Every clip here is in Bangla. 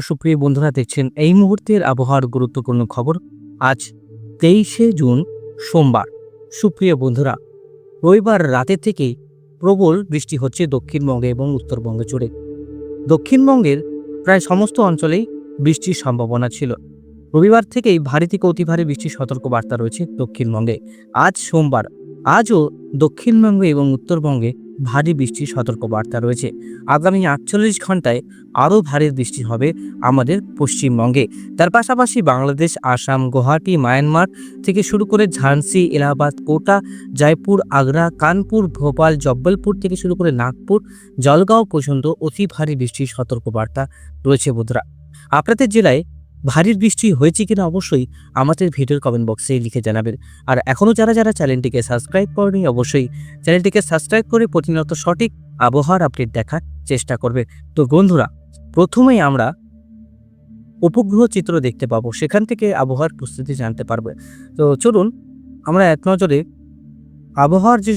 সুপ্রিয় বন্ধুরা, দেখছেন এই মুহূর্তের আবহাওয়ার গুরুত্বপূর্ণ খবর। আজ তেইশে জুন, সোমবার। সুপ্রিয় বন্ধুরা, রবিবার রাতে থেকেই প্রবল বৃষ্টি হচ্ছে দক্ষিণবঙ্গে এবং উত্তরবঙ্গে জুড়ে। দক্ষিণবঙ্গের প্রায় সমস্ত অঞ্চলেই বৃষ্টির সম্ভাবনা ছিল। রবিবার থেকেই ভারী থেকে অতি ভারী বৃষ্টির সতর্কবার্তা রয়েছে দক্ষিণবঙ্গে। আজ সোমবার, আজও দক্ষিণবঙ্গে এবং উত্তরবঙ্গে ভারী বৃষ্টির সতর্কবার্তা রয়েছে। আগামী আটচল্লিশ ঘন্টায় আরও ভারী বৃষ্টি হবে আমাদের পশ্চিমবঙ্গে। তার পাশাপাশি বাংলাদেশ, আসাম, গুয়াহাটি, মায়ানমার থেকে শুরু করে ঝান্সি এলাহাবাদ, কোটা, জয়পুর, আগ্রা, কানপুর, ভোপাল, জব্বলপুর থেকে শুরু করে নাগপুর, জলগাঁও পর্যন্ত অতি ভারী বৃষ্টির সতর্কবার্তা রয়েছে বন্ধুরা। আপনাদের জেলায় ভারী বৃষ্টি হয়েছে কিনা অবশ্যই আমাদের ভিডিওর কমেন্ট বক্সে লিখে জানাবেন। আর এখনও যারা যারা চ্যানেলটিকে সাবস্ক্রাইব করেনি, অবশ্যই চ্যানেলটিকে সাবস্ক্রাইব করে প্রতিনিয়ত সঠিক আবহাওয়ার আপডেট দেখার চেষ্টা করবে। তো বন্ধুরা, প্রথমেই আমরা উপগ্রহ চিত্র দেখতে পাবো। সেখান থেকে আবহাওয়ার প্রস্তুতি জানতে পারবে। তো চলুন, আমরা এক নজরে আবহাওয়ার যে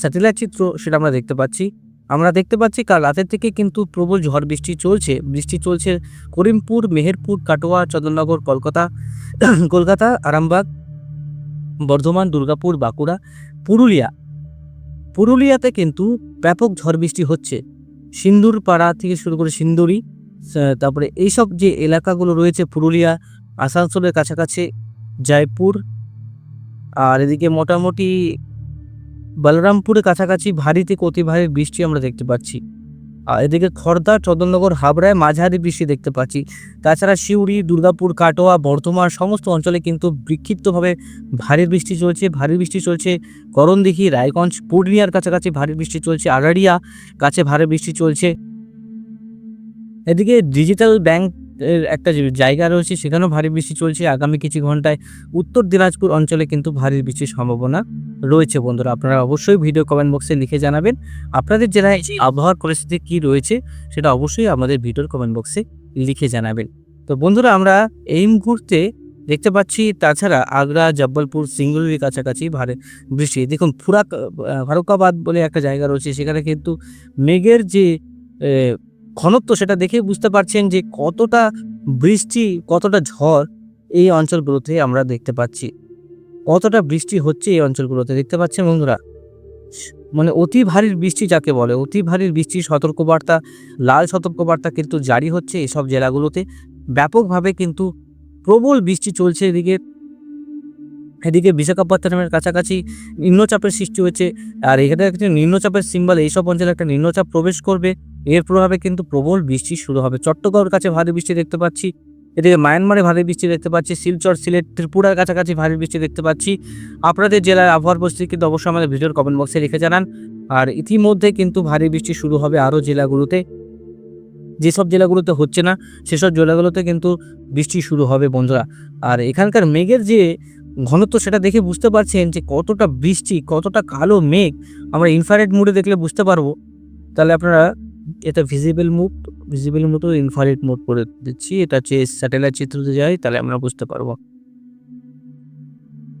স্যাটেলাইট চিত্র সেটা আমরা দেখতে পাচ্ছি। আমরা দেখতে পাচ্ছি কাল রাতের থেকে কিন্তু প্রবল ঝড় বৃষ্টি চলছে। বৃষ্টি চলছে করিমপুর, মেহেরপুর, কাটোয়া, চন্দননগর, কলকাতা কলকাতা, আরামবাগ, বর্ধমান, দুর্গাপুর, বাঁকুড়া, পুরুলিয়া। পুরুলিয়াতে কিন্তু ব্যাপক ঝড় বৃষ্টি হচ্ছে। সিন্দুর পাড়া থেকে শুরু করে সিন্দুরি তারপরে এইসব যে এলাকাগুলো রয়েছে পুরুলিয়া, আসানসোলের কাছাকাছি, জয়পুর, আর এদিকে মোটামুটি বলরামপুরের কাছাকাছি ভারী থেকে অতি ভারী বৃষ্টি আমরা দেখতে পাচ্ছি। আর এদিকে খর্দা, চন্দননগর, হাবড়ায় মাঝারি বৃষ্টি দেখতে পাচ্ছি। তাছাড়া সিউড়ি, দুর্গাপুর, কাটোয়া, বর্ধমান সমস্ত অঞ্চলে কিন্তু বিক্ষিপ্তভাবে ভারী বৃষ্টি চলছে, ভারী বৃষ্টি চলছে করণদিঘি, রায়গঞ্জ, পূর্ণিয়ার কাছাকাছি ভারী বৃষ্টি চলছে, আগাড়িয়া কাছে ভারী বৃষ্টি চলছে। এদিকে ডিজিটাল ব্যাংক একটা যে জায়গা রয়েছে সেখানেও ভারী বৃষ্টি চলছে। আগামী কিছু ঘন্টায় উত্তর দিনাজপুর অঞ্চলে কিন্তু ভারী বৃষ্টির সম্ভাবনা রয়েছে বন্ধুরা। আপনারা অবশ্যই ভিডিও কমেন্ট বক্সে লিখে জানাবেন আপনাদের জেলায় আবহাওয়ার পরিস্থিতি কি রয়েছে সেটা অবশ্যই আমাদের ভিডিওর কমেন্ট বক্সে লিখে জানাবেন। তো বন্ধুরা আমরা এই মুহূর্তে দেখতে পাচ্ছি তাছাড়া আগ্রা জব্বলপুর সিঙ্গুলির কাছাকাছি ভারী বৃষ্টি। দেখুন ফুরাক ফারুকাবাদ বলে একটা জায়গা রয়েছে সেখানে কিন্তু মেঘের যে ঘনত্ব সেটা দেখে বুঝতে পারছেন যে কতটা বৃষ্টি, কতটা ঝড় এই অঞ্চলগুলোতে আমরা দেখতে পাচ্ছি। কতটা বৃষ্টি হচ্ছে এই অঞ্চলগুলোতে দেখতে পাচ্ছেন বন্ধুরা? মানে অতি ভারী বৃষ্টি যাকে বলে, অতি ভারী বৃষ্টির সতর্কবার্তা, লাল সতর্কবার্তা কিন্তু জারি হচ্ছে এসব জেলাগুলোতে। ব্যাপকভাবে কিন্তু প্রবল বৃষ্টি চলছে এদিকে। এদিকে বিশাখাপত্তনমের কাছাকাছি নিম্নচাপের সৃষ্টি হয়েছে। আর এখানে একটা নিম্নচাপের সিম্বল, এইসব অঞ্চলে একটা নিম্নচাপ প্রবেশ করবে। এর প্রভাবে কিন্তু প্রবল বৃষ্টি শুরু হবে। চট্টগ্রামের কাছে ভারী বৃষ্টি দেখতে পাচ্ছি, এদিকে মায়ানমারে ভারী বৃষ্টি দেখতে পাচ্ছি, শিলচর, সিলেট, ত্রিপুরার কাছাকাছি ভারী বৃষ্টি দেখতে পাচ্ছি। আপনাদের জেলার আবহাওয়ার পরিস্থিতি কিন্তু অবশ্যই আমাদের ভিডিওর কমেন্ট বক্সে লিখে জানান। আর ইতিমধ্যে কিন্তু ভারী বৃষ্টি শুরু হবে আরও জেলাগুলোতে। যেসব জেলাগুলোতে হচ্ছে না, সেসব জেলাগুলোতে কিন্তু বৃষ্টি শুরু হবে বন্ধুরা। আর এখানকার মেঘের যে ঘনত্ব, সেটা দেখে বুঝতে পারছেন যে কতটা বৃষ্টি, কতটা কালো মেঘ। আমরা ইনফ্রারেড মুডে দেখলে বুঝতে পারব। তাহলে আপনারা এটা ভিজিবল মুড ভিজিবল মুডও ইনফ্রারেড মুড করে দিচ্ছি। এটা হচ্ছে স্যাটেলাইট চিত্রতে যাই তাহলে আমরা বুঝতে পারব।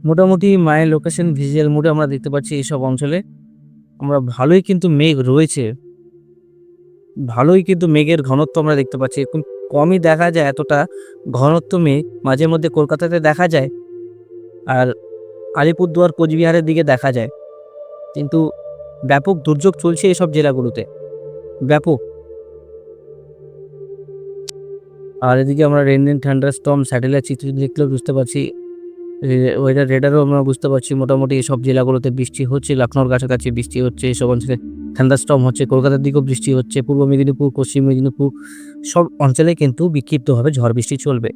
মোটামুটি মায়ের লোকেশন ভিজুয়াল মুডে আমরা দেখতে পাচ্ছি এইসব অঞ্চলে। আমরা ভালোই কিন্তু মেঘ রয়েছে। ভালোই কিন্তু মেঘের ঘনত্ব আমরা দেখতে পাচ্ছি। এরকম কমই দেখা যায় এতটা ঘনত্ব মেঘ। মাঝে মধ্যে কলকাতাতে দেখা যায় আর আলিপুরদুয়ার, কোচবিহারের দিকে দেখা যায়। কিন্তু ব্যাপক দুর্যোগ চলছে এসব জেলাগুলোতে। ব্যাপক আর এদিকে আমরা রেন রেন ঠান্ডার স্টম স্যাটেলাইট চিত্র দেখলেও বুঝতে পারছি ওয়েদার রেডারও আমরা বুঝতে পারছি, মোটামুটি এসব জেলাগুলোতে বৃষ্টি হচ্ছে লখনৌর কাছাকাছি বৃষ্টি হচ্ছে, এসব অঞ্চলে ঠান্ডার স্টম হচ্ছে, কলকাতার দিকেও বৃষ্টি হচ্ছে, পূর্ব মেদিনীপুর, পশ্চিম মেদিনীপুর, সব অঞ্চলে কিন্তু বিক্ষিপ্তভাবে ঝড় বৃষ্টি চলবে।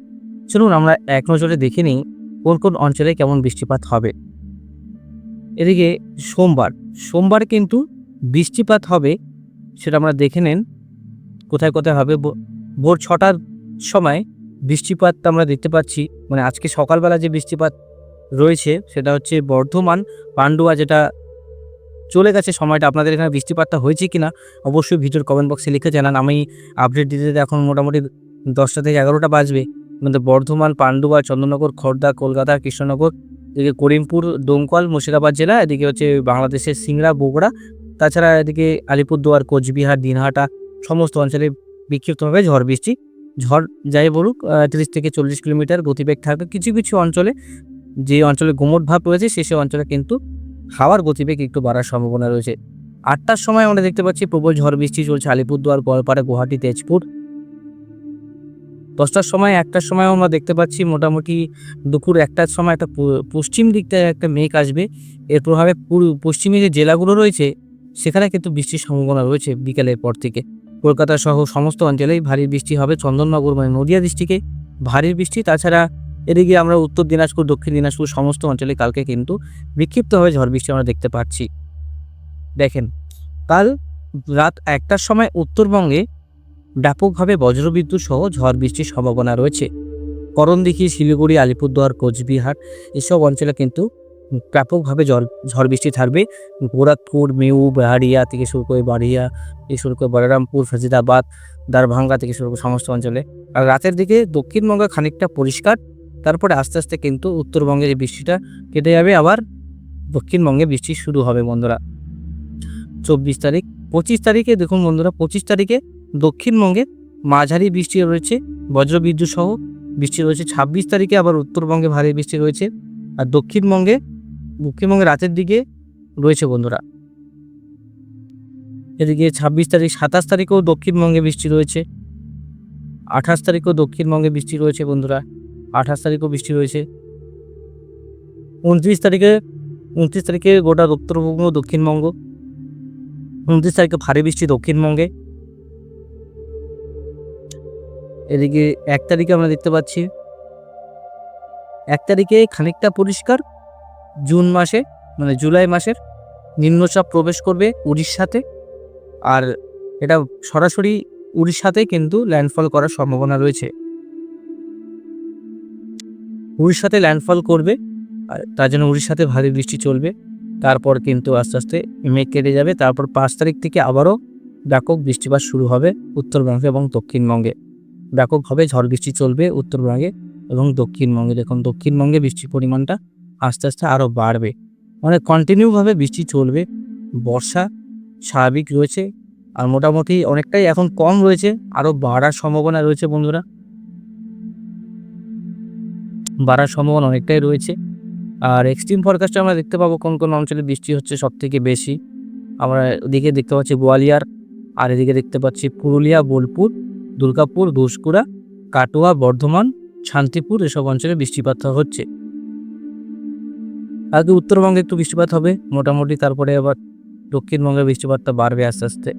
চলুন আমরা এক নজরে দেখে নিই কোন কোন অঞ্চলে কেমন বৃষ্টিপাত হবে। এদিকে সোমবার সোমবার কিন্তু বৃষ্টিপাত হবে সেটা আমরা দেখে নেন। কোথায় কোথায় হবে। ভোর ছটার সময় বৃষ্টিপাত আমরা দেখতে পাচ্ছি। মানে আজকে সকালবেলা যে বৃষ্টিপাত রয়েছে, সেটা হচ্ছে বর্ধমান, পান্ডুয়া যেটা চলে গেছে সময়টা। আপনাদের এখানে বৃষ্টিপাতটা হয়েছে কি না অবশ্যই ভিডিওর কমেন্ট বক্সে লিখে জানান। আমি আপডেট দিতে দিতে এখন মোটামুটি দশটা থেকে এগারোটা বাজবে। মধ্যে বর্ধমান, পান্ডুয়া, চন্দ্রনগর খড়দা কলকাতা, কৃষ্ণনগর, এদিকে করিমপুর, দমকল, মুর্শিদাবাদ জেলা, এদিকে হচ্ছে বাংলাদেশের সিংড়া, বগুড়া তাছাড়া এদিকে আলিপুরদুয়ার, কোচবিহার, দিনহাটা সমস্ত অঞ্চলে বিক্ষিপ্তভাবে ঝড় বৃষ্টি। ঝড় যাই বলুক তিরিশ থেকে চল্লিশ কিলোমিটার গতিবেগ থাকবে। কিছু কিছু অঞ্চলে যে অঞ্চলে গুমট ভাব রয়েছে সেসব অঞ্চলে কিন্তু হাওয়ার গতিবেগ একটু বাড়ার সম্ভাবনা রয়েছে। আটটার সময় আমরা দেখতে পাচ্ছি প্রবল ঝড় বৃষ্টি চলছে আলিপুরদুয়ার, গোয়ালপাড়া, গুয়াহাটি, তেজপুর। দশটার সময়, একটার সময় আমরা দেখতে পাচ্ছি মোটামুটি দুপুর একটার সময় একটা পশ্চিম দিকটায় একটা মেঘ আসবে। এর প্রভাবে পুরো পশ্চিমে যে জেলাগুলো রয়েছে সেখানে কিন্তু বৃষ্টির সম্ভাবনা রয়েছে বিকেলের পর থেকে। কলকাতা সহ সমস্ত অঞ্চলেই ভারী বৃষ্টি হবে। চন্দননগর মানে নদিয়া ডিস্ট্রিক্টে ভারী বৃষ্টি। তাছাড়া এদিকে আমরা উত্তর দিনাজপুর, দক্ষিণ দিনাজপুর সমস্ত অঞ্চলে কালকে কিন্তু বিক্ষিপ্তভাবে ঝড় বৃষ্টি আমরা দেখতে পাচ্ছি। দেখেন, কাল রাত একটার সময় উত্তরবঙ্গে ব্যাপকভাবে বজ্রবিদ্যুৎ সহ ঝড় বৃষ্টির সম্ভাবনা রয়েছে। করণদিঘি, শিলিগুড়ি, আলিপুরদুয়ার, কোচবিহার এসব অঞ্চলে কিন্তু ব্যাপকভাবে জল, ঝড় বৃষ্টি থাকবে। গোরখপুর, মেউ বাহারিয়া থেকে শুরু করে বাড়িয়া থেকে শুরু করে বলরামপুর ফজিদাবাদ দারভাঙ্গা থেকে শুরু করে সমস্ত অঞ্চলে। আর রাতের দিকে দক্ষিণবঙ্গে খানিকটা পরিষ্কার, তারপরে আস্তে আস্তে কিন্তু উত্তরবঙ্গে যে বৃষ্টিটা কেটে যাবে। আবার দক্ষিণবঙ্গে বৃষ্টি শুরু হবে বন্ধুরা। চব্বিশ তারিখ, পঁচিশ তারিখে দেখুন বন্ধুরা, পঁচিশ তারিখে দক্ষিণবঙ্গে মাঝারি বৃষ্টি রয়েছে, বজ্রবিদ্যুৎ সহ বৃষ্টি রয়েছে। ছাব্বিশ তারিখে আবার উত্তরবঙ্গে ভারী বৃষ্টি রয়েছে। আর দক্ষিণবঙ্গে দক্ষিণবঙ্গে রাতের দিকে রয়েছে বন্ধুরা। এদিকে ছাব্বিশ তারিখ, সাতাশ তারিখেও দক্ষিণবঙ্গে বৃষ্টি রয়েছে। আঠাশ তারিখেও দক্ষিণবঙ্গে বৃষ্টি রয়েছে বন্ধুরা। আঠাশ তারিখেও বৃষ্টি রয়েছে। উনত্রিশ তারিখে উনত্রিশ তারিখে গোটা উত্তরবঙ্গ, দক্ষিণবঙ্গ। উনত্রিশ তারিখে ভারী বৃষ্টি দক্ষিণবঙ্গে। এদিকে এক তারিখে আমরা দেখতে পাচ্ছি, এক তারিখে খানিকটা পরিষ্কার জুন মাসে মানে জুলাই মাসের নিম্নচাপ প্রবেশ করবে উড়িষ্যাতে। আর এটা সরাসরি উড়িষ্যাতে কিন্তু ল্যান্ডফল করার সম্ভাবনা রয়েছে। উড়িষ্যাতে ল্যান্ডফল করবে, আর তার জন্য উড়িষ্যাতে ভারী বৃষ্টি চলবে। তারপর কিন্তু আস্তে আস্তে মেঘ কেটে যাবে। তারপর পাঁচ তারিখ থেকে আবারও ব্যাপক বৃষ্টিপাত শুরু হবে উত্তরবঙ্গে এবং দক্ষিণবঙ্গে। ব্যাপকভাবে ঝড় বৃষ্টি চলবে উত্তরবঙ্গে এবং দক্ষিণবঙ্গে। দেখুন, দক্ষিণবঙ্গে বৃষ্টির পরিমাণটা আস্তে আস্তে আরও বাড়বে। মানে কন্টিনিউভাবে বৃষ্টি চলবে। বর্ষা স্বাভাবিক রয়েছে। আর মোটামুটি অনেকটাই এখন কম রয়েছে। আরও বাড়ার সম্ভাবনা রয়েছে বন্ধুরা। বাড়ার সম্ভাবনা অনেকটাই রয়েছে। আর এক্সট্রিম ফরকাস্টে আমরা দেখতে পাবো কোন কোন অঞ্চলে বৃষ্টি হচ্ছে সব থেকে বেশি। আমরা ওদিকে দেখতে পাচ্ছি গোয়ালিয়ার, আর এদিকে দেখতে পাচ্ছি পুরুলিয়া, বোলপুর, দুর্গাপুর, ঘুষকুড়া, কাটোয়া, বর্ধমান, শান্তিপুর এসব অঞ্চলে বৃষ্টিপাত হচ্ছে। আগে উত্তরবঙ্গে একটু বৃষ্টিপাত হবে, মোটামুটি তারপরে আবার দক্ষিণবঙ্গে বৃষ্টিপাতটা বাড়বে আস্তে আস্তে।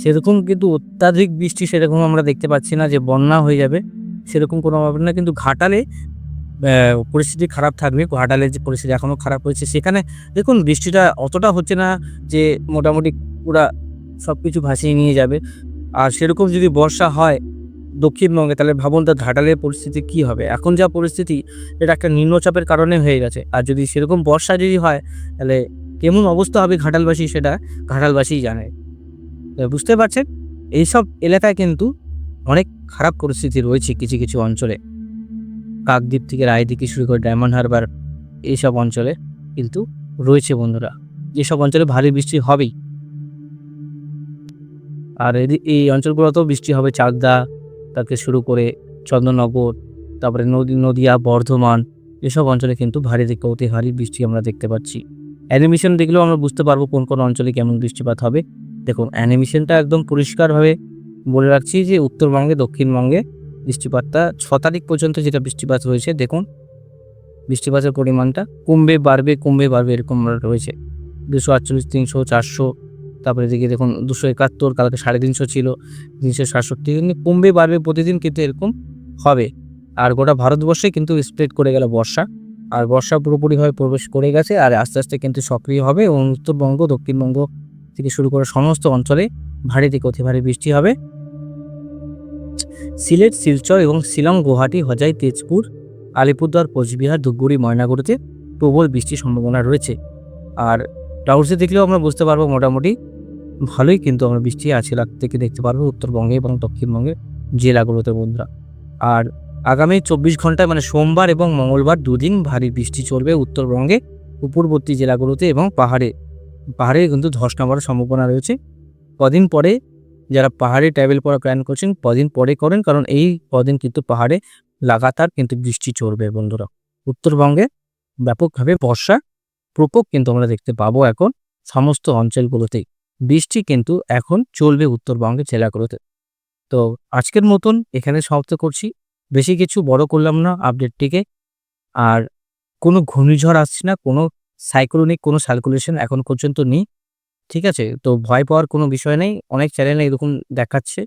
সেরকম কিন্তু অত্যাধিক বৃষ্টি সেরকম আমরা দেখতে পাচ্ছি না যে বন্যা হয়ে যাবে, সেরকম কোনো ব্যাপার না। কিন্তু ঘাটালে পরিস্থিতি খারাপ থাকবে, ঘাটালে যে পরিস্থিতি এখনও খারাপ হয়েছে, সেখানে দেখুন বৃষ্টিটা অতটা হচ্ছে না যে মোটামুটি পুরা সব কিছু ভাসিয়ে নিয়ে যাবে। আর সেরকম যদি বর্ষা হয় দক্ষিণবঙ্গে, তাহলে ভাবুন তার ঘাটালের পরিস্থিতি কি হবে? এখন যা পরিস্থিতি, এটা একটা নিম্নচাপের কারণে হয়ে গেছে। আর যদি সেরকম বর্ষা যদি হয়, তাহলে কেমন অবস্থা হবে ঘাটালবাসী সেটা ঘাটালবাসীই জানে। বুঝতে পারছেন? এইসব এলাকায় কিন্তু অনেক খারাপ পরিস্থিতি রয়েছে কিছু কিছু অঞ্চলে। কাকদ্বীপ থেকে রায়দিকে শুরু করে ডায়মন্ড হারবার, এইসব অঞ্চলে কিন্তু রয়েছে বন্ধুরা। যেসব অঞ্চলে ভারী বৃষ্টি হবেই। আর এই অঞ্চলগুলোতেও বৃষ্টি হবে, চাকদা তাকে শুরু করে চন্দননগর তারপরে নদী, নদিয়া, বর্ধমান, এসব অঞ্চলে কিন্তু ভারী থেকে অতি ভারী বৃষ্টি আমরা দেখতে পাচ্ছি। অ্যানিমেশন দেখলেও আমরা বুঝতে পারব কোন কোন অঞ্চলে কেমন বৃষ্টিপাত হবে। দেখুন, অ্যানিমেশনটা একদম পরিষ্কারভাবে বলে রাখছি যে উত্তরবঙ্গে, দক্ষিণবঙ্গে বৃষ্টিপাতটা ছ তারিখ পর্যন্ত যেটা বৃষ্টিপাত রয়েছে দেখুন। বৃষ্টিপাতের পরিমাণটা কমবে, বাড়বে কমবে, বাড়বে এরকম রয়েছে। দুশো আটচল্লিশ, তিনশো, চারশো তারপরে এদিকে দেখুন দুশো একাত্তর, কালকে সাড়ে তিনশো ছিল, তিনশো সাতষট্টি কিন্তু কমবে বাড়বে প্রতিদিন কিন্তু এরকম হবে। আর গোটা ভারতবর্ষে কিন্তু স্প্রেড করে গেল বর্ষা। আর বর্ষা পুরোপুরিভাবে প্রবেশ করে গেছে আর আস্তে আস্তে কিন্তু সক্রিয় হবে এবং উত্তরবঙ্গ, দক্ষিণবঙ্গ থেকে শুরু করে সমস্ত অঞ্চলে ভারী থেকে অতি ভারী বৃষ্টি হবে। সিলেট, শিলচর এবং শিলং, গুয়াহাটি, হজাই, তেজপুর, আলিপুরদুয়ার, কোচবিহার, ধূপগুড়ি, ময়নাগুড়িতে প্রবল বৃষ্টির সম্ভাবনা রয়েছে। আর ক্লাউডসে দেখলেও আমরা বুঝতে পারব মোটামুটি ভালোই, কিন্তু আমরা বৃষ্টি আছে লাগ থেকে দেখতে পারব উত্তরবঙ্গে এবং দক্ষিণবঙ্গে জেলাগুলোতে বন্ধুরা। আর আগামী চব্বিশ ঘন্টায় মানে সোমবার এবং মঙ্গলবার দুদিন ভারী বৃষ্টি চলবে উত্তরবঙ্গে উপরবর্তী জেলাগুলোতে এবং পাহাড়ে। পাহাড়ে কিন্তু ধস নামার সম্ভাবনা রয়েছে। কদিন পরে যারা পাহাড়ে ট্রাভেল করার প্ল্যান করছেন, কদিন পরে করেন, কারণ এই কদিন কিন্তু পাহাড়ে লাগাতার কিন্তু বৃষ্টি চলবে বন্ধুরা। উত্তরবঙ্গে ব্যাপকভাবে বর্ষা প্রকোপ কিন্তু আমরা দেখতে পাবো এখন সমস্ত অঞ্চলগুলোতেই বৃষ্টি কিন্তু এখন চলবে উত্তরবঙ্গের জেলাগুলোতে। তো আজকের মতন এখানে সমাপ্ত করছি। বেশি কিছু বড় করলাম না আপডেটটিকে। আর কোনো ঘূর্ণিঝড় আসছে না, কোনো সাইক্লোনিক, কোনো সার্কুলেশন এখন পর্যন্ত নেই। ঠিক আছে? তো ভয় পাওয়ার কোনো বিষয় নেই। অনেক চ্যানেলে এরকম দেখাচ্ছে।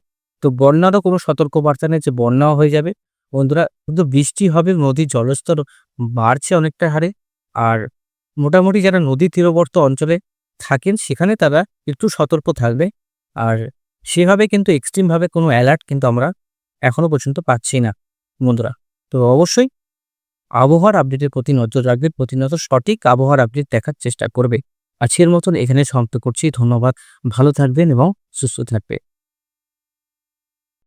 তো বন্যারও কোনো সতর্কবার্তা নেই যে বন্যাও হয়ে যাবে। বন্ধুরা কিন্তু বৃষ্টি হবে, নদীর জলস্তর বাড়ছে অনেকটা হারে। আর মোটামুটি যারা নদী তীরবর্ত অঞ্চলে থাকেন, সেখানে তারা একটু সতর্ক থাকবে। আর সেভাবে কিন্তু এক্সট্রিমভাবে কোনো অ্যালার্ট কিন্তু আমরা এখনও পর্যন্ত পাচ্ছি না, বন্ধুরা। তো অবশ্যই আবহাওয়ার আপডেটের প্রতি নজর রাখবে প্রতিনিয়ত সঠিক আবহাওয়ার আপডেট দেখার চেষ্টা করবে। আজকের মতন এখানে সমাপ্ত করছি। ধন্যবাদ। ভালো থাকবেন এবং সুস্থ থাকবে